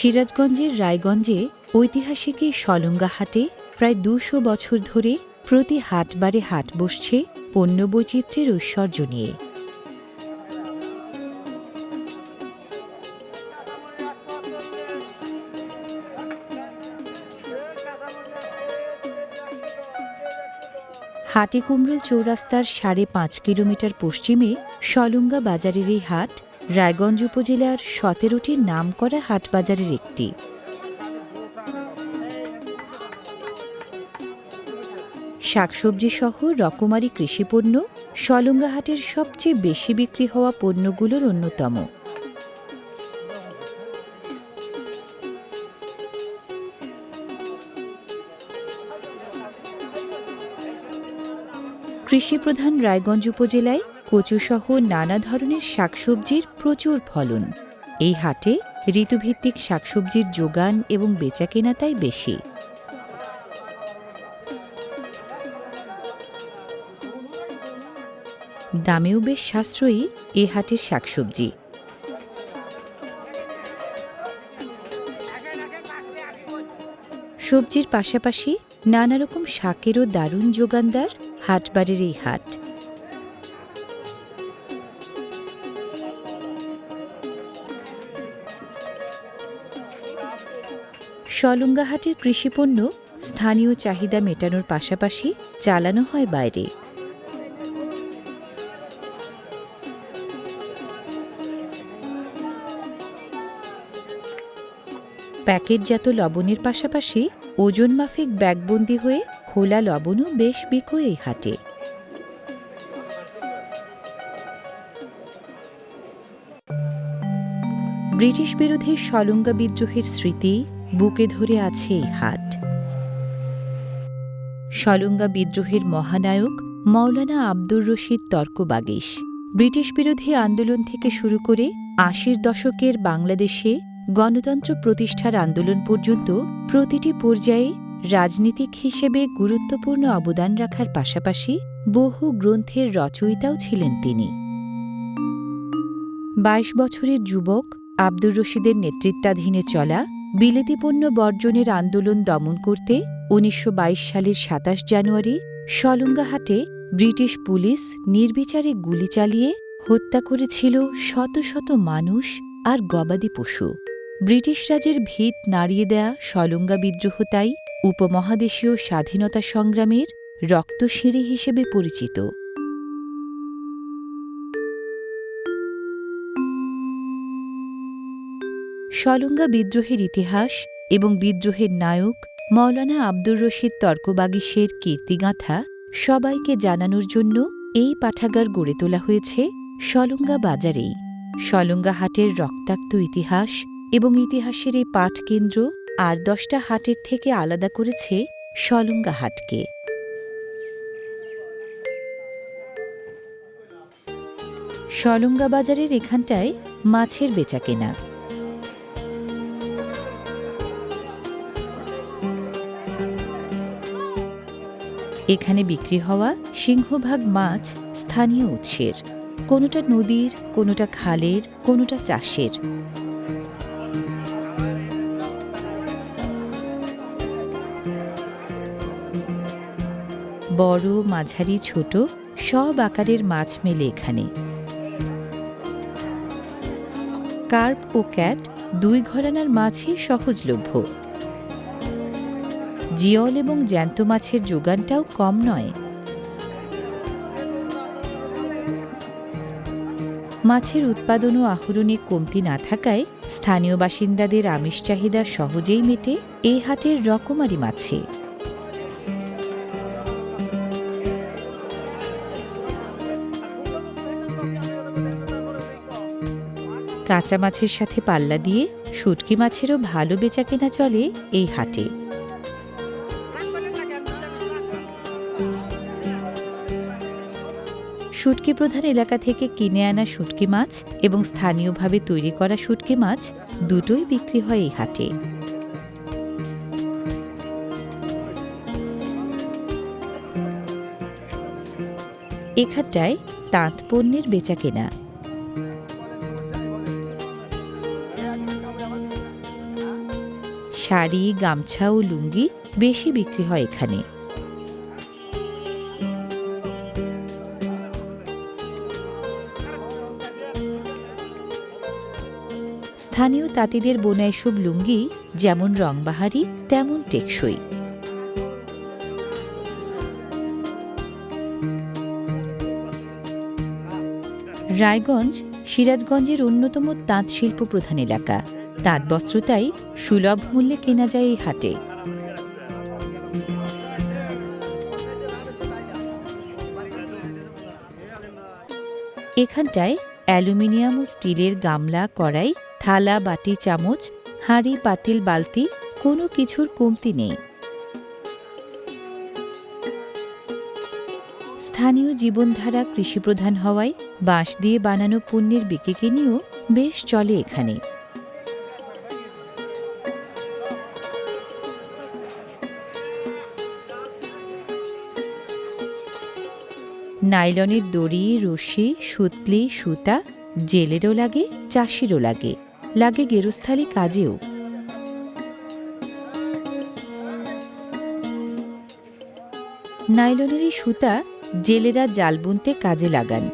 সিরাজগঞ্জের রায়গঞ্জে ঐতিহাসিক সলঙ্গা হাটে প্রায় দুশো বছর ধরে প্রতি হাটবারে হাট বসছে পণ্য বৈচিত্র্যের ঐশ্বর্য নিয়ে। হাটে কুমরুল চৌরাস্তার সাড়ে পাঁচ কিলোমিটার পশ্চিমে সলঙ্গা বাজারের এই হাট রায়গঞ্জ উপজেলার সতেরোটি নামকরা হাট বাজারের একটি। শাকসবজি সহ রকমারি কৃষিপণ্য সলঙ্গা হাটের সবচেয়ে বেশি বিক্রি হওয়া পণ্যগুলোর অন্যতম। কৃষিপ্রধান রায়গঞ্জ উপজেলায় কচুসহ নানা ধরনের শাকসবজির প্রচুর ফলন। এই হাটে ঋতুভিত্তিক শাকসবজির যোগান এবং বেচাকেনা তাই বেশি। দামেও বেশ সাশ্রয়ী এ হাটের শাকসবজি। সবজির পাশাপাশি নানা রকম শাকেরও দারুণ যোগানদার হাটবারের এই হাট। সলঙ্গাহাটের কৃষিপণ্য স্থানীয় চাহিদা মেটানোর পাশাপাশি চালানো হয় বাইরে। প্যাকেটজাত লবণের পাশাপাশি ওজন মাফিক ব্যাগবন্দি হয়ে খোলা লবণও বেশ বিকো এই হাটে। ব্রিটিশ বিরোধী সলঙ্গা বিদ্রোহের স্মৃতি বুকে ধরে আছে এই হাট। সলঙ্গা বিদ্রোহের মহানায়ক মৌলানা আব্দুর রশিদ তর্কবাগিস। ব্রিটিশ বিরোধী আন্দোলন থেকে শুরু করে আশির দশকের বাংলাদেশে গণতন্ত্র প্রতিষ্ঠার আন্দোলন পর্যন্ত প্রতিটি পর্যায়ে রাজনীতিক হিসেবে গুরুত্বপূর্ণ অবদান রাখার পাশাপাশি বহু গ্রন্থের রচয়িতাও ছিলেন তিনি। বাইশ বছরের যুবক আব্দুর রশিদের নেতৃত্বাধীনে চলা বিলেতি পণ্য বর্জনের আন্দোলন দমন করতে উনিশশো বাইশ সালের সাতাশ জানুয়ারি সলঙ্গাহাটে ব্রিটিশ পুলিশ নির্বিচারে গুলি চালিয়ে হত্যা করেছিল শত শত মানুষ আর গবাদি পশু। ব্রিটিশ রাজের ভিত নাড়িয়ে দেয়া সলঙ্গা বিদ্রোহ তাই উপমহাদেশীয় স্বাধীনতা সংগ্রামের রক্তসিঁড়ি হিসেবে পরিচিত। সলঙ্গা বিদ্রোহের ইতিহাস এবং বিদ্রোহের নায়ক মৌলানা আব্দুর রশিদ তর্কবাগিসের কীর্তিগাঁথা সবাইকে জানানোর জন্য এই পাঠাগার গড়ে তোলা হয়েছে সলঙ্গা বাজারেই। সলঙ্গা হাটের রক্তাক্ত ইতিহাস এবং ইতিহাসের এই পাঠ কেন্দ্র আর দশটা হাটের থেকে আলাদা করেছে সলঙ্গা হাটকে। সলঙ্গা বাজারের এখানটায় মাছের বেচাকেনা। এখানে বিক্রি হওয়া সিংহভাগ মাছ স্থানীয় উৎসের। কোনোটা নদীর, কোনোটা খালের, কোনোটা চাষের। বড়, মাঝারি, ছোট সব আকারের মাছ মেলে এখানে। কার্প ও ক্যাট দুই ঘরানার মাছই সহজলভ্য। জিয়ল এবং জ্যান্ত মাছের যোগানটাও কম নয়। মাছের উৎপাদন ও আহরণে কমতি না থাকায় স্থানীয় বাসিন্দাদের আমিষ চাহিদা সহজেই মেটে এই হাটের রকমারি মাছে। কাঁচা মাছের সাথে পাল্লা দিয়ে শুটকি মাছেরও ভালো বেচাকেনা চলে এই হাটে। শুটকি প্রধান এলাকা থেকে কিনে আনা শুটকি মাছ এবং স্থানীয়ভাবে তৈরি করা শুটকি মাছ দুটোই বিক্রি হয় এই হাটে। এখানটায় তাঁত পণ্যের বেচা কেনা। শাড়ি, গামছা ও লুঙ্গি বেশি বিক্রি হয় এখানে। স্থানীয় তাঁতিদের বোনা এসব লুঙ্গি যেমন রংবাহারি, তেমন টেকসই। রায়গঞ্জ, সিরাজগঞ্জের অন্যতম তাঁত শিল্প প্রধান এলাকা। তাঁত বস্ত্রতাই সুলভ মূল্যে কেনা যায় এই হাটে। এখানটায় অ্যালুমিনিয়াম ও স্টিলের গামলা, কড়াই থালা, বাটি, চামচ, হাঁড়ি, পাতিল, বালতি, কোনো কিছুর কমতি নেই। স্থানীয় জীবনধারা কৃষিপ্রধান হওয়ায় বাঁশ দিয়ে বানানো পণ্যের বিক্রিকে নিয়েও বেশ চলে এখানে। নাইলনের দড়ি, রশি, সুতলি, সুতা, জেলেরও লাগে, চাষিরও লাগে। লাগে গেরস্থালি কাজেও। নাইলনের এই সুতা জেলেরা জাল বুনতে কাজে লাগান।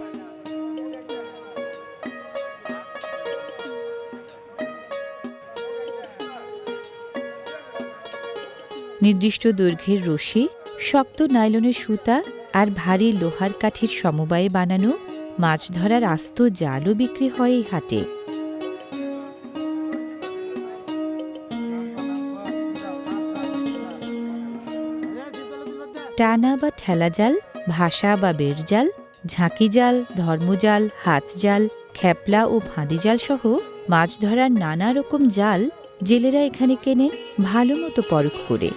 নির্দিষ্ট দৈর্ঘ্যের রশি, শক্ত নাইলনের সুতা আর ভারী লোহার কাঠির সমবায়ে বানানো মাছ ধরার আস্ত জালও বিক্রি হয় এই হাটে। টানা বা ঠেলা জাল ভাষা বা বেরজাল ঝাঁকি জাল ধর্মজাল হাত জাল খ্যাপলা ও ফাঁদি জাল সহ মাছ ধরার নানা রকম জাল জেলেরা এখানে কেনে ভালো মতো পরখ করে।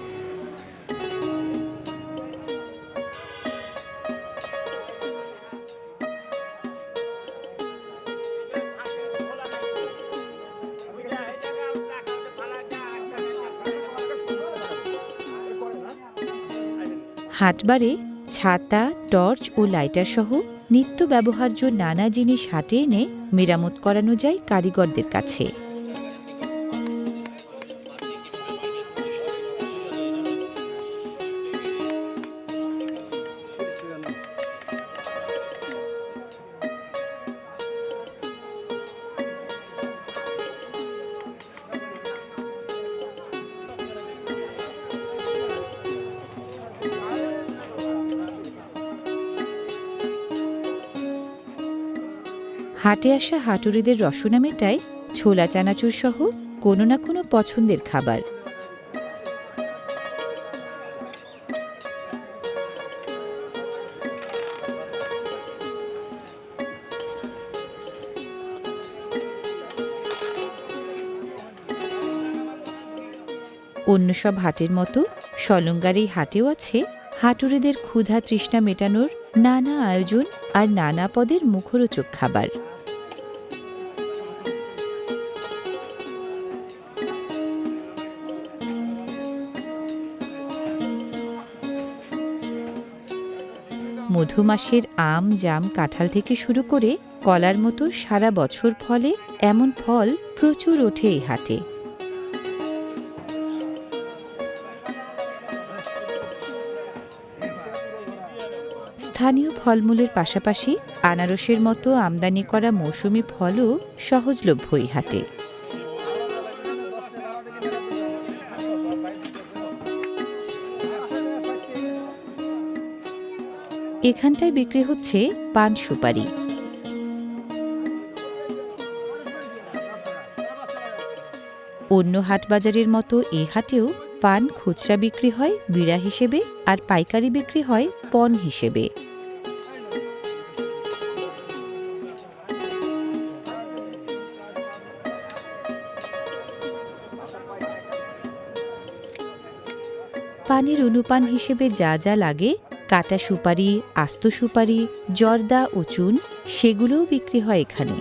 হাটবারে ছাতা, টর্চ ও লাইটার সহ নিত্য ব্যবহার্য নানা জিনিস হাটে এনে মেরামত করানো যায় কারিগরদের কাছে। হাটে আসা হাটুরিদের রসনা মেটায় ছোলা, চানাচুর সহ কোনো না কোনো পছন্দের খাবার। অন্য সব হাটের মতো সলঙ্গার এই হাটেও আছে হাটুরিদের ক্ষুধা তৃষ্ণা মেটানোর নানা আয়োজন আর নানা পদের মুখরোচক খাবার। মধুমাসের আম, জাম, কাঁঠাল থেকে শুরু করে কলার মতো সারা বছর ফলে এমন ফল প্রচুর ওঠে এই হাটে। স্থানীয় ফলমূলের পাশাপাশি আনারসের মতো আমদানি করা মৌসুমি ফলও সহজলভ্য এই হাটে। এখানটায় বিক্রি হচ্ছে পান সুপারি। অন্য হাট বাজারের মতো এ হাটেও পান খুচরা বিক্রি হয় বিড়া হিসেবে আর পাইকারি বিক্রি হয় পণ হিসেবে। পানির অনুপান হিসেবে যা যা লাগে কাটা সুপারি, আস্ত সুপারি, জর্দা ও চুন, সেগুলোও বিক্রি হয় এখানে।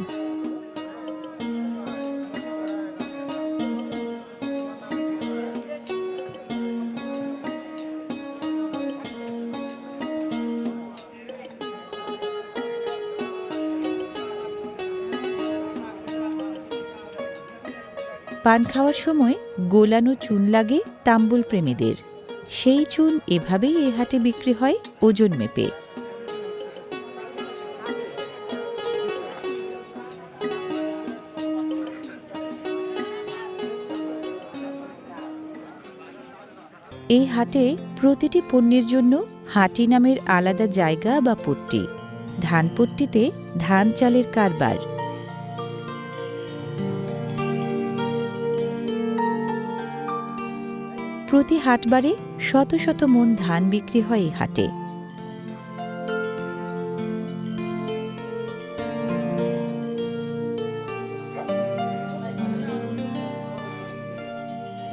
পান খাওয়ার সময় গোলানো চুন লাগে তাম্বুল প্রেমীদের। সেই চুন এভাবেই এ হাটে বিক্রি হয় ওজন মেপে। এই হাটে প্রতিটি পণ্যের জন্য হাটি নামের আলাদা জায়গা বা পট্টি। ধানপট্টিতে ধান চালের কারবার। প্রতি হাটবারে শত শত মন ধান বিক্রি হয় এই হাটে।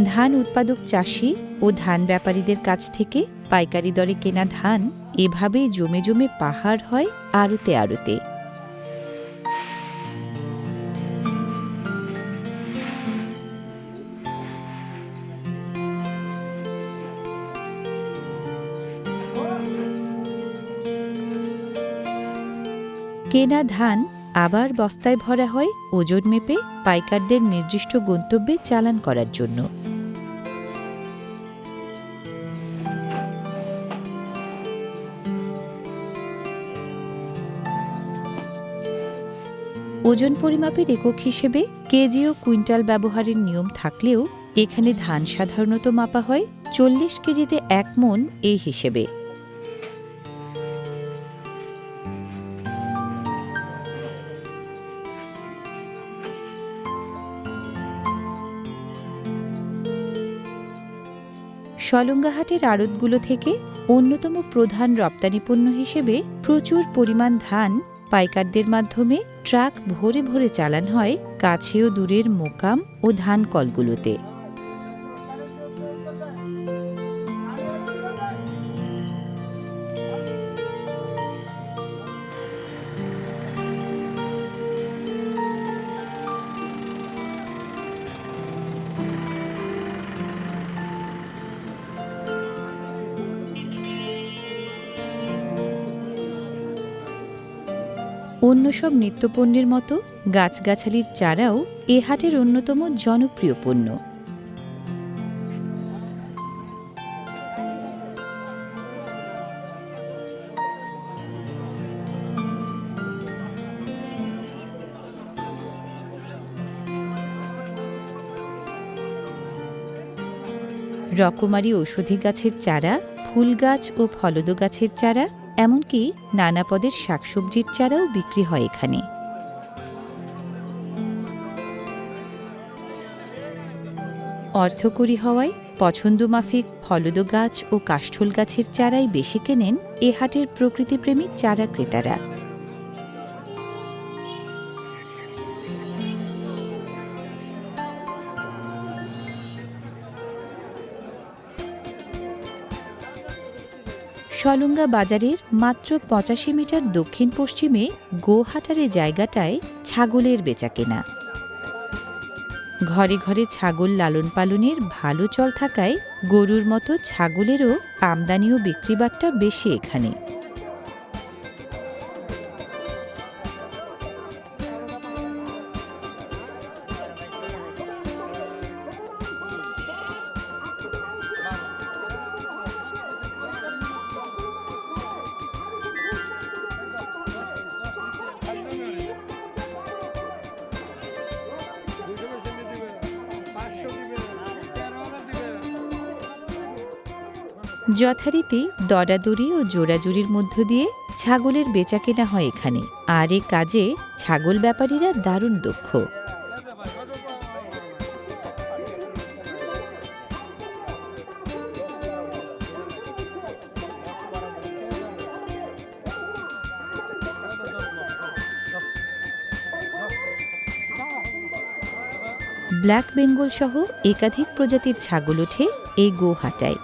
ধান উৎপাদক চাষি ও ধান ব্যাপারীদের কাছ থেকে পাইকারি দরে কেনা ধান এভাবেই জমে জমে পাহাড় হয় আড়তে আড়তে কেনা ধান আবার বস্তায় ভরা হয় ওজন মেপে পাইকারদের নির্দিষ্ট গন্তব্যে চালান করার জন্য। ওজন পরিমাপের একক হিসেবে কেজি ও কুইন্টাল ব্যবহারের নিয়ম থাকলেও এখানে ধান সাধারণত মাপা হয় চল্লিশ কেজিতে এক মন এই হিসেবে। সলঙ্গাহাটের আড়তগুলো থেকে অন্যতম প্রধান রপ্তানি পণ্য হিসেবে প্রচুর পরিমাণ ধান পাইকারদের মাধ্যমে ট্রাক ভরে ভরে চালান হয় কাছে ও দূরের মোকাম ও ধান কলগুলোতে। অন্য সব নিত্যপণ্যের মতো গাছগাছালির চারাও এ হাটের অন্যতম জনপ্রিয় পণ্য। রকমারি ঔষধি গাছের চারা, ফুল গাছ ও ফলদ গাছের চারা এমনকি নানা পদের শাকসবজির চারাও বিক্রি হয় এখানে। অর্থকরী হওয়ায় পছন্দ মাফিক হলদ গাছ ও কাষ্ঠল গাছের চারাই বেশি কেনেন এ হাটের প্রকৃতিপ্রেমী চারা ক্রেতারা। সলঙ্গা বাজারের মাত্র পঁচাশি মিটার দক্ষিণ পশ্চিমে গোহাটারে জায়গাটায় ছাগলের বেচাকেনা ঘরে ঘরে ছাগল লালন পালনের ভালো চল থাকায় গরুর মতো ছাগলেরও আমদানি ও বিক্রিবাট্টা বেশি এখানে। যথারীতি দরাদরি ও জোড়াজুড়ির মধ্য দিয়ে ছাগলের বেচা কেনা হয় এখানে। আর এ কাজে ছাগল ব্যাপারীরা দারুণ দক্ষ। ব্ল্যাক বেঙ্গল সহ একাধিক প্রজাতির ছাগল ওঠে এই গোহাটায়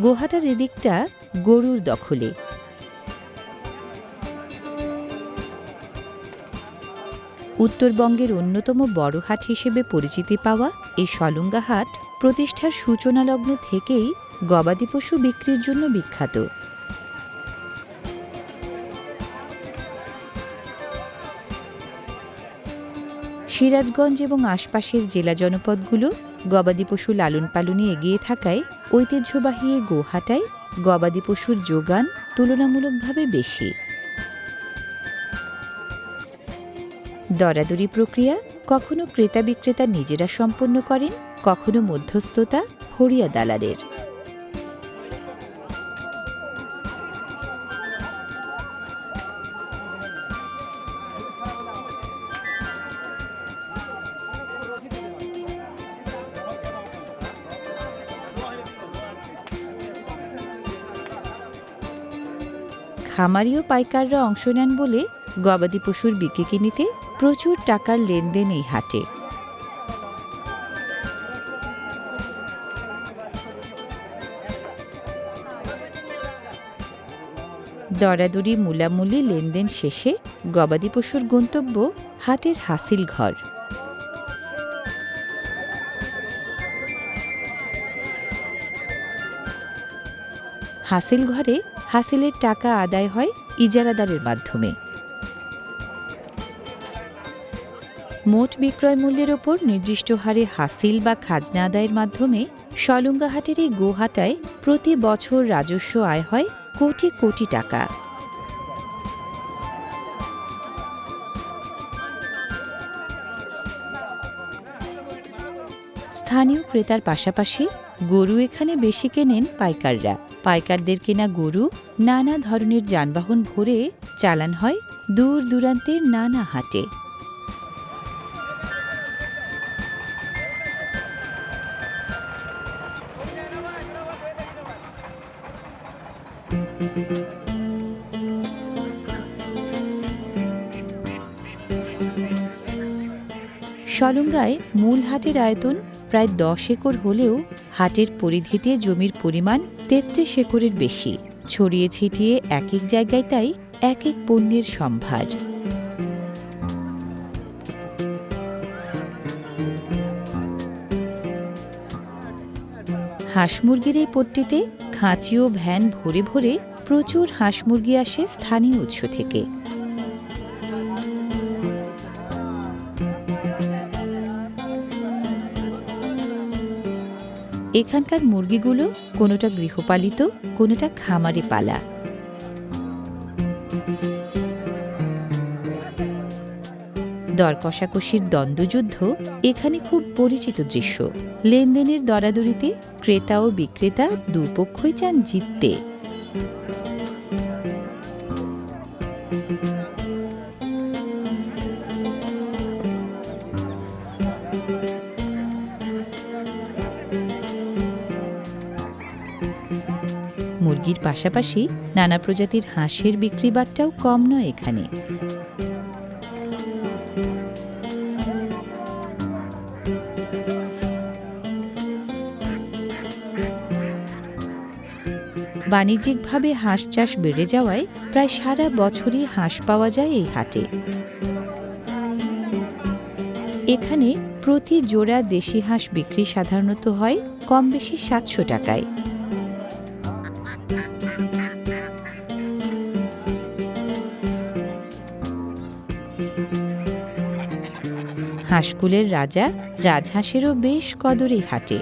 গোহাটার এদিকটা গরুর দখলে। উত্তরবঙ্গের অন্যতম বড় হাট হিসেবে পরিচিতি পাওয়া এই সলঙ্গা হাট প্রতিষ্ঠার সূচনালগ্ন থেকেই গবাদি পশু বিক্রির জন্য বিখ্যাত। সিরাজগঞ্জ এবং আশপাশের জেলা জনপদগুলো গবাদি পশু লালন পালনে এগিয়ে থাকায় ঐতিহ্যবাহী গোহাটায় গবাদি পশুর যোগান তুলনামূলকভাবে বেশি। দরাদরি প্রক্রিয়া কখনো ক্রেতা বিক্রেতা নিজেরা সম্পন্ন করেন, কখনো মধ্যস্থতা হরিয়া দালালের। খামারি ও পাইকাররা অংশ নেন বলে গবাদি পশুর বিক্রি কিনিতে প্রচুর টাকার লেনদেন এই হাটে। দরাদরি মূলামূলি লেনদেন শেষে গবাদি পশুর গন্তব্য হাটের হাসিল ঘর। হাসিল ঘরে হাসিলের টাকা আদায় হয় ইজারাদারের মাধ্যমে। মোট বিক্রয় মূল্যের ওপর নির্দিষ্ট হারে হাসিল বা খাজনা আদায়ের মাধ্যমে সলঙ্গাহাটের এই গোহাটায় প্রতি বছর রাজস্ব আয় হয় কোটি কোটি টাকা। স্থানীয় ক্রেতার পাশাপাশি গরু এখানে বেশি কেনেন পাইকাররা। পাইকারদের কেনা গরু নানা ধরনের যানবাহন ভরে চালান হয় দূর দূরান্তের নানা হাটে। সলঙ্গায় মূল হাটের আয়তন প্রায় দশ একর হলেও হাটের পরিধিতে জমির পরিমাণ তেত্রিশ একরের বেশি, ছড়িয়ে ছিটিয়ে এক এক জায়গায় তাই এক এক পণ্যের সম্ভার। হাঁস মুরগির এই পট্টিতে খাঁচি ও ভ্যান ভরে ভরে প্রচুর হাঁস মুরগি আসে স্থানীয় উৎস থেকে। এখানকার মুরগিগুলো কোনোটা গৃহপালিত, কোনোটা খামারে পালা। দর কষাকষির দ্বন্দ্বযুদ্ধ এখানে খুব পরিচিত দৃশ্য। লেনদেনের দরাদরিতে ক্রেতা ও বিক্রেতা দুপক্ষই চান জিততে। মুরগির পাশাপাশি নানা প্রজাতির হাঁসের বিক্রি বাট্টাও কম নয় এখানে। বাণিজ্যিকভাবে হাঁস চাষ বেড়ে যাওয়ায় প্রায় সারা বছরই হাঁস পাওয়া যায় এই হাটে। এখানে প্রতি জোড়া দেশি হাঁস বিক্রি সাধারণত হয় কম বেশি সাতশো টাকায়। হাঁসকুলের রাজা রাজহাঁসেরও বেশ কদরে হাটে।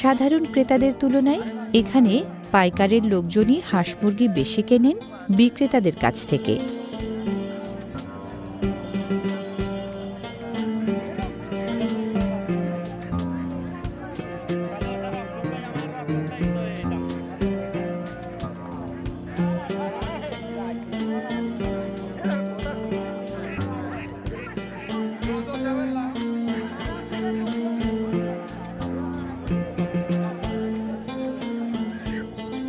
সাধারণ ক্রেতাদের তুলনায় এখানে পাইকারের লোকজনই হাঁস মুরগি বেশি কেনেন বিক্রেতাদের কাছ থেকে।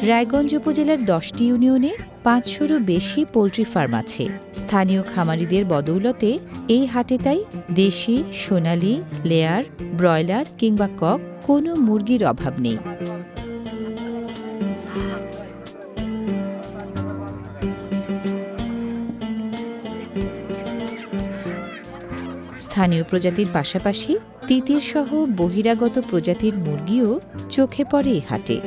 রায়গঞ্জ উপজেলার দশটি ইউনিয়নে পাঁচশোরও বেশি পোলট্রি ফার্ম আছে। স্থানীয় খামারিদের বদৌলতে এই হাটে তাই দেশি, সোনালি, লেয়ার, ব্রয়লার কিংবা কক কোনো মুরগির অভাব নেই। স্থানীয় প্রজাতির পাশাপাশি তিতির সহ বহিরাগত প্রজাতির মুরগিও চোখে পড়ে হাটে।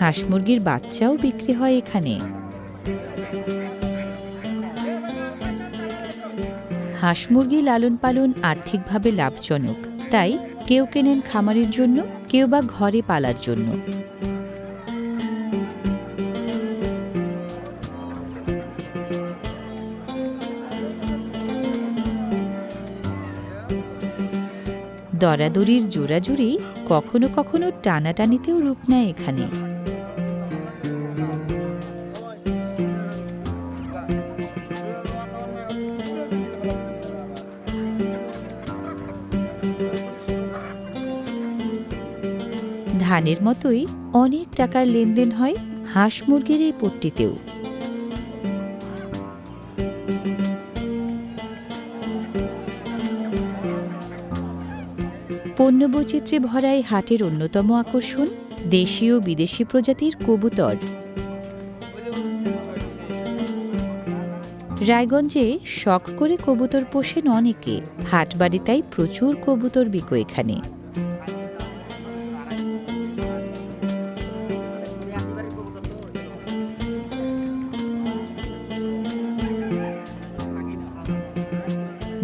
হাঁস মুরগির বাচ্চাও বিক্রি হয় এখানে। হাঁস মুরগি লালন পালন আর্থিকভাবে লাভজনক, তাই কেউ কেনেন খামারের জন্য, কেউ বা ঘরে পালার জন্য। দরাদরির জোড়াজুড়ি কখনো কখনো টানাটানিতেও রূপ নেয় এখানে। ধানের মতোই অনেক টাকার লেনদেন হয় হাঁস মুরগির এই পট্টিতেও। পণ্য বৈচিত্র্যে ভরা এই হাটের অন্যতম আকর্ষণ দেশীয় বিদেশি প্রজাতির কবুতর। রায়গঞ্জে শখ করে কবুতর পোষেন অনেকে হাটবাড়ি তাই প্রচুর কবুতর বিকো এখানে।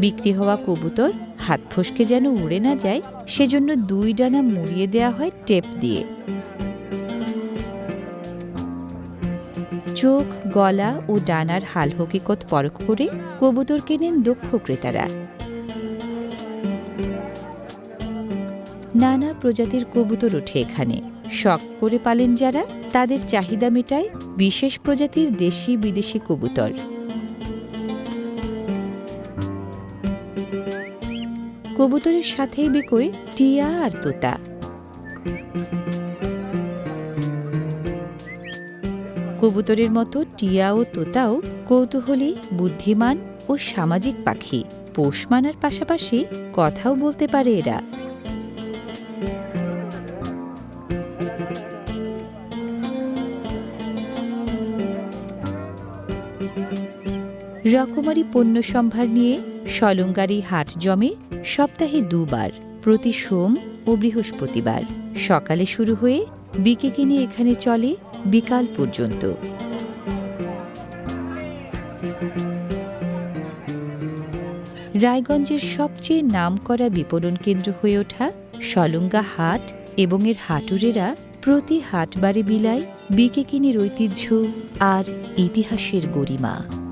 বিক্রি হওয়া কবুতর হাত ফসকে যেন উড়ে না যায়, সেজন্য দুই ডানা মুড়িয়ে দেওয়া হয় টেপ দিয়ে। চোখ, গলা ও ডানার হাল হকিকত পরখ করে কবুতর কেনেন দক্ষ ক্রেতারা। নানা প্রজাতির কবুতর ওঠে এখানে। শখ করে পালেন যারা, তাদের চাহিদা মেটায় বিশেষ প্রজাতির দেশি বিদেশি কবুতর। কবুতরের সাথেই বিকোয় টিয়া আর তোতা। কবুতরের মতো টিয়া ও তোতাও কৌতূহলী, বুদ্ধিমান ও সামাজিক পাখি। পোষ মানার পাশাপাশি কথাও বলতে পারে এরা। রকমারি পণ্য সম্ভার নিয়ে সলঙ্গারি হাট জমে সপ্তাহে দুবার, প্রতি সোম ও বৃহস্পতিবার। সকালে শুরু হয়ে বিকেকে এখানে চলে বিকাল পর্যন্ত। রায়গঞ্জের সবচেয়ে নামকরা বিপণন কেন্দ্র হয়ে ওঠা সলঙ্গা হাট এবং এর হাটুরেরা প্রতি হাটবারে বিলায় বিকেকিনির ঐতিহ্য আর ইতিহাসের গরিমা।